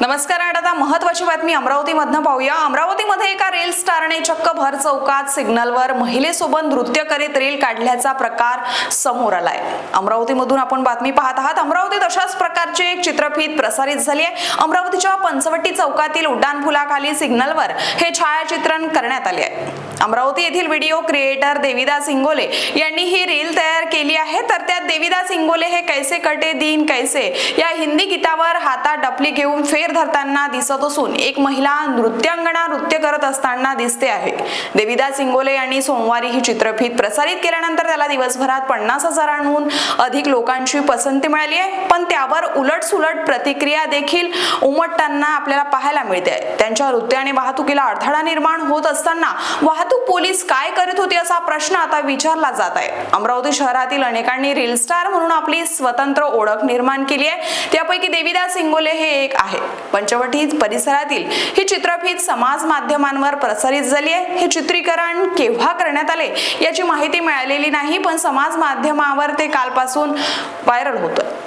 नमस्कार आता महत्वाची बातमी अमरावतीमधनं पाहूया. अमरावतीमध्ये एका रेल स्टारने चक्क भर चौकात सिग्नलवर महिलेसोबत नृत्य करीत रील काढल्याचा प्रकार समोर आलाय. अमरावतीमधून आपण बातमी पाहत आहात. अमरावतीत अशाच प्रकारची एक चित्रफित प्रसारित झाली आहे अमरावतीच्या पंचवटी चौकातील उड्डाणपुलाखाली सिग्नलवर हे छायाचित्रण करण्यात आले आहे अमरावती येथील व्हिडिओ क्रिएटर देविदास इंगोले यांनी ही रील तयार केली आहे. तर त्यात देविदास इंगोले हे कैसे कटे दिन कैसे या हिंदी गीतावर हातात डपली घेऊन फेर धरताना दिसत असून एक महिला नृत्यांगणा नृत्य करत असताना दिसते आहे. देविदास इंगोले यांनी सोमवारी ही चित्रफित प्रसारित केल्यानंतर त्याला दिवसभरात पन्नास हजारांहून अधिक लोकांची पसंती मिळाली आहे. पण त्यावर उलटसुलट प्रतिक्रिया देखील उमटताना आपल्याला पाहायला मिळते त्यांच्या नृत्याने वाहतुकीला अडथळा निर्माण होत असताना वाहतूक पोलीस काय करत होते असा प्रश्न आता विचारला जात आहे. अमरावती शहरातील अनेकांनी रील स्टार म्हणून आपली स्वतंत्र ओळख निर्माण केली आहे. त्यापैकी देविदास इंगोले हे एक आहे. पंचवटी परिसरातील ही चित्रफित समाज माध्यमांवर प्रसारित झाली आहे. हे चित्रीकरण केव्हा करण्यात आले याची माहिती मिळालेली नाही पण समाज माध्यमावर ते कालपासून व्हायरल होतं.